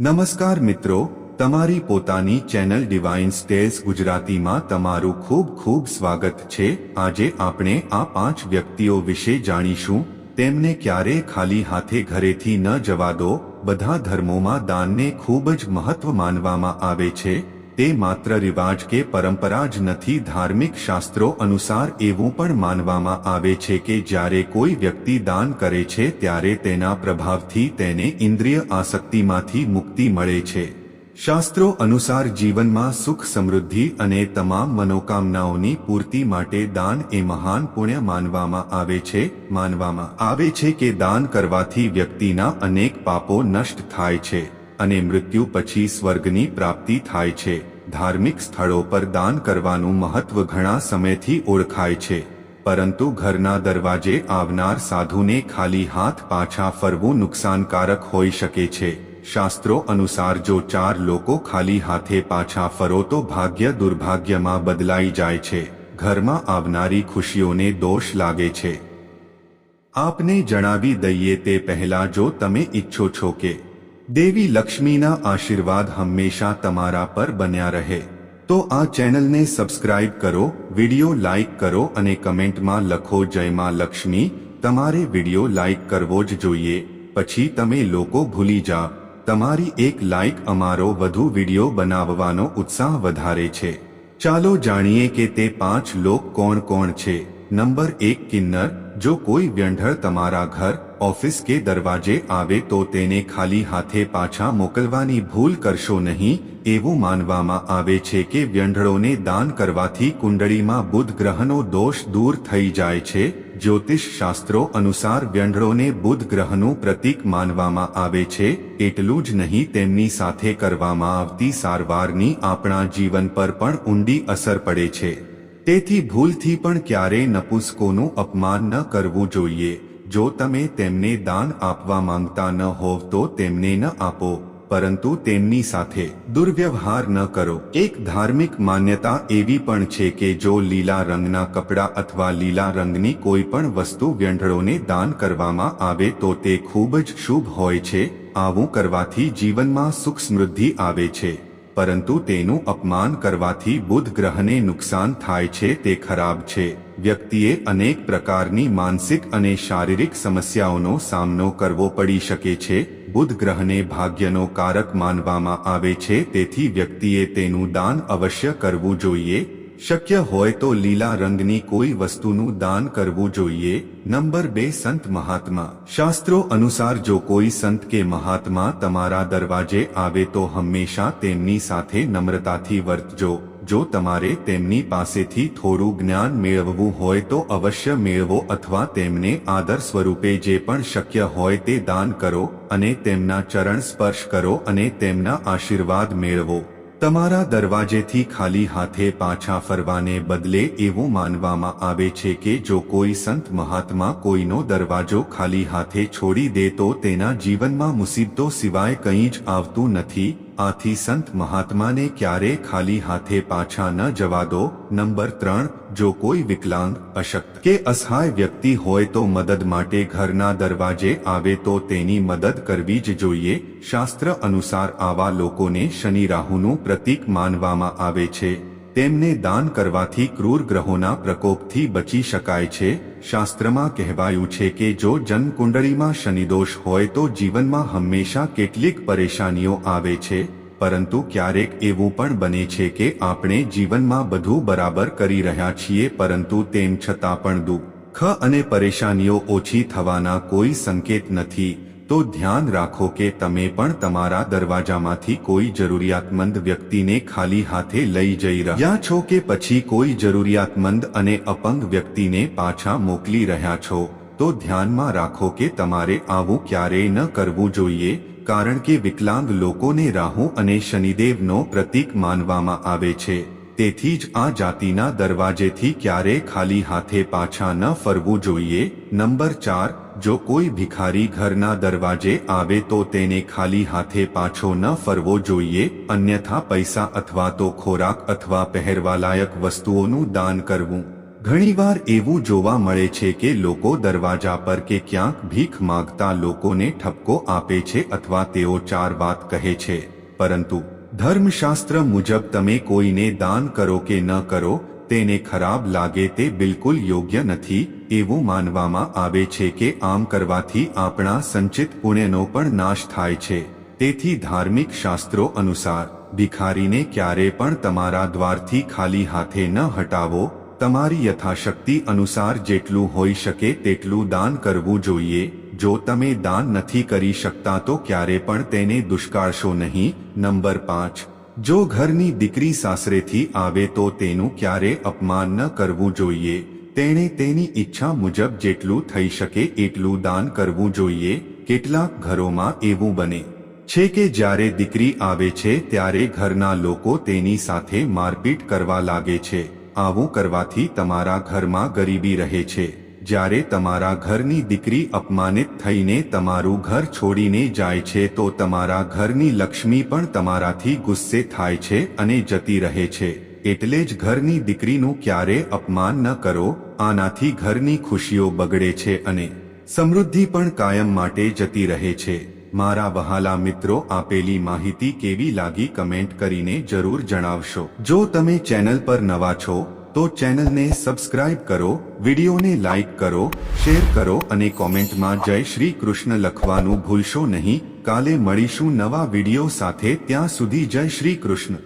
નમસ્કાર મિત્રો, તમારી પોતાની ચેનલ ડિવાઇન સ્ટેલ્સ ગુજરાતીમાં તમારું ખૂબ ખૂબ સ્વાગત છે. આજે આપણે આ પાંચ વ્યક્તિઓ વિશે જાણીશું. તેમને ક્યારે ખાલી હાથે ઘરેથી ન જવા દો. બધા ધર્મોમાં દાનને ખૂબ જ મહત્વ માનવામાં આવે છે. તે માત્ર રિવાજ કે પરંપરા જ નથી. ધાર્મિક શાસ્ત્રો અનુસાર એવું પણ માનવામાં આવે છે કે જ્યારે કોઈ વ્યક્તિ દાન કરે છે ત્યારે તેના પ્રભાવથી તેને ઇન્દ્રિય આસક્તિમાંથી મુક્તિ મળે છે. શાસ્ત્રો અનુસાર જીવનમાં સુખ સમૃદ્ધિ અને તમામ મનોકામનાઓની પૂર્તિ માટે દાન એ મહાન પુણ્ય માનવામાં આવે છે. માનવામાં આવે છે કે દાન કરવાથી વ્યક્તિના અનેક પાપો નષ્ટ થાય છે. અને મૃત્યુ પછી સ્વર્ગની પ્રાપ્તિ થાય છે. ધાર્મિક સ્થળો પર દાન કરવાનું મહત્વ ઘણા સમયથી ઓળખાય છે. પરંતુ ઘરના દરવાજે આવનાર સાધુને ખાલી હાથ પાછા ફરવું નુકસાનકારક હોઈ શકે છે. શાસ્ત્રો અનુસાર જો ચાર લોકો ખાલી હાથે પાછા ફરો તો ભાગ્ય દુર્ભાગ્યમાં બદલાઈ જાય છે. ઘરમાં આવનારી ખુશીઓને દોષ લાગે છે. આપને જણાવી દઈએ તે પહેલા જો તમે ઈચ્છો છો કે દેવી લક્ષ્મીના આશીર્વાદ હંમેશા તમારા પર બન્યા રહે. તો આ ચેનલને સબસ્ક્રાઇબ કરો, વિડિયો લાઇક કરો અને કમેન્ટમાં લખો, જય માં લક્ષ્મી, તમારે વિડિયો લાઇક કરવો જ જોઈએ. પછી તમે લોકો ભૂલી જા. તમારી એક લાઇક અમારો વધુ વીડિયો બનાવવાનો ઉત્સાહ વધારે છે. ચાલો જાણીએ કે તે પાંચ લોક કોણ કોણ છે. નંબર એક કિન્નર, જો કોઈ વ્યંઢળ તમારા ઘર ઓફિસ કે દરવાજે આવે તો તેને ખાલી હાથે પાછા મોકલવાની ભૂલ કરશો નહીં, એવું માનવામાં આવે છે કે વ્યંઢળોને દાન કરવાથી કુંડળીમાં બુધ ગ્રહનો દોષ દૂર થઈ જાય છે. જ્યોતિષ શાસ્ત્રો અનુસાર વ્યંઢળોને બુધ ગ્રહનું પ્રતીક માનવામાં આવે છે. એટલું જ નહીં, તેમની સાથે કરવામાં આવતી સારવારની આપણા જીવન પર પણ ઊંડી અસર પડે છે. તેથી ભૂલથી પણ ક્યારેય નપુસ્કોનું અપમાન ન કરવું જોઈએ. જો તમે તેમને દાન આપવા માંગતા ન હોવ તો તેમને ન આપો, પરંતુ તેમની સાથે દુર્વ્યવહાર ન કરો. એક ધાર્મિક માન્યતા એવી પણ છે કે જો લીલા રંગના કપડાં અથવા લીલા રંગની કોઈ પણ વસ્તુ વ્યંઢળોને દાન કરવામાં આવે તો તે ખૂબ જ શુભ હોય છે. આવું કરવાથી જીવનમાં સુખ સમૃદ્ધિ આવે છે. પરંતુ તેનું અપમાન કરવાથી બુધ ગ્રહને નુકસાન થાય છે, તે ખરાબ છે. વ્યક્તિએ અનેક પ્રકારની માનસિક અને શારીરિક સમસ્યાઓનો સામનો કરવો પડી શકે છે. બુધ ગ્રહને ભાગ્યનો કારક માનવામાં આવે છે, તેથી વ્યક્તિએ તેનું દાન અવશ્ય કરવું જોઈએ. શક્ય હોય તો લીલા રંગની કોઈ વસ્તુનું દાન કરવું જોઈએ. નંબર બે, સંત મહાત્મા. શાસ્ત્રો અનુસાર જો કોઈ સંત કે મહાત્મા તમારા દરવાજે આવે તો હંમેશા તેમની સાથે નમ્રતાથી વર્તજો. જો તમારે તેમની પાસેથી થોડું જ્ઞાન મેળવવું હોય તો અવશ્ય મેળવો અથવા તેમને આદર સ્વરૂપે જે પણ શક્ય હોય તે દાન કરો અને તેમના ચરણ સ્પર્શ કરો અને તેમના આશીર્વાદ મેળવો. તમારા દરવાજેથી ખાલી હાથે પાછા ફરવાને બદલે એવું માનવામાં આવે છે કે જો કોઈ સંત મહાત્મા કોઈનો દરવાજો ખાલી હાથે છોડી દે તો તેના જીવનમાં મુસીબતો સિવાય કંઈ જ આવતું નથી. આથી સંત મહાત્માને ક્યારે ખાલી હાથે પાછા ન જવા દો, નંબર ત્રણ, જો કોઈ વિકલાંગ, અશક્ત કે અસહાય વ્યક્તિ હોય તો મદદ માટે ઘરના દરવાજે આવે તો તેની મદદ કરવી જ જોઈએ, શાસ્ત્ર અનુસાર આવા લોકોને શનિ રાહુનું પ્રતીક માનવામાં આવે છે. તેમને દાન કરવાથી ક્રૂર ગ્રહોના પ્રકોપથી બચી શકાય છે. શાસ્ત્રમાં કહેવાયું છે કે જો જન્મકુંડળીમાં શનિદોષ હોય તો જીવનમાં હંમેશા કેટલીક પરેશાનીઓ આવે છે, પરંતુ ક્યારેક એવું પણ બને છે કે આપણે જીવનમાં બધું બરાબર કરી રહ્યા છીએ પરંતુ તેમ છતાં પણ દુઃખ અને પરેશાનીઓ ઓછી થવાના કોઈ સંકેત નથી. તો ધ્યાન રાખો કે તમે પણ તમારા દરવાજામાંથી કોઈ જરૂરિયાતમંદ વ્યક્તિને ખાલી હાથે લઈ જઈ રહ્યા છો કે પછી કોઈ જરૂરિયાતમંદ અને અપંગ વ્યક્તિને પાછા મોકલી રહ્યા છો, તો ધ્યાનમાં રાખો કે તમારે આવું ક્યારેય ન કરવું જોઈએ, કારણ કે વિકલાંગ લોકોને રાહુ અને શનિદેવનો પ્રતીક માનવામાં આવે છે. તેથી જ આ જાતિના દરવાજેથી ક્યારે ખાલી હાથે પાછા ન ફરવું જોઈએ. નંબર ચાર જો કોઈ ભિખારી ઘરના દરવાજે આવે તો તેને ખાલી હાથે પાછો ન ફરવો જોઈએ, અન્યથા પૈસા અથવા તો ખોરાક અથવા પહેરવાલાયક વસ્તુઓનું દાન કરવું. ઘણીવાર એવું જોવા મળે છે કે લોકો દરવાજા પર કે ક્યાંક ભીખ માંગતા લોકોને ઠપકો આપે છે અથવા તેઓ ચાર વાત કહે છે. પરંતુ ધર્મશાસ્ત્ર મુજબ તમે કોઈને દાન કરો કે ન કરો તેને ખરાબ લાગે તે બિલકુલ યોગ્ય નથી, એવું માનવામાં આવે છે કે આમ કરવાથી આપણા સંચિત પુણ્યનો પણ નાશ થાય છે. તેથી ધાર્મિક શાસ્ત્રો અનુસાર, ભિખારીને ક્યારે પણ તમારા દ્વારથી ખાલી હાથે ન હટાવો, તમારી યથાશક્તિ અનુસાર જેટલું હોઈ શકે તેટલું દાન કરવું જોઈએ, જો તમે દાન નથી કરી શકતા તો ક્યારે પણ તેને દુષ્કાળશો નહીં. નંબર પાંચ. જો ઘરની દીકરી સાસરેથી આવે તો તેનું ક્યારે અપમાન ન કરવું જોઈએ? તેણે તેની ઈચ્છા મુજબ જેટલું થઈ શકે એટલું દાન કરવું જોઈએ. કેટલાક ઘરોમાં એવું બને છે કે જ્યારે દીકરી આવે છે ત્યારે ઘરના લોકો તેની સાથે મારપીટ કરવા લાગે છે. આવું કરવાથી તમારા ઘરમાં ગરીબી રહે છે. જ્યારે તમારા ઘરની દીકરી અપમાનિત થઈને તમારું ઘર છોડીને જાય છે તો તમારા ઘરની લક્ષ્મી પણ તમારાથી ગુસ્સે થાય છે અને જતી રહે છે. એટલે જ ઘરની દીકરીનું ક્યારે અપમાન ન કરો, આનાથી ઘરની ખુશીઓ બગડે છે અને સમૃદ્ધિ પણ કાયમ માટે જતી રહે છે. મારા વહાલા મિત્રો, આપેલી માહિતી કેવી લાગી કમેન્ટ કરીને જરૂર જણાવશો. જો તમે ચેનલ પર નવા છો તો ચેનલને સબસ્ક્રાઇબ કરો, વિડીયોને લાઇક કરો, શેર કરો અને કોમેન્ટમાં જય શ્રી કૃષ્ણ લખવાનું ભૂલશો નહીં. કાલે મળીશું નવા વીડિયો સાથે, ત્યાં સુધી જય શ્રી કૃષ્ણ.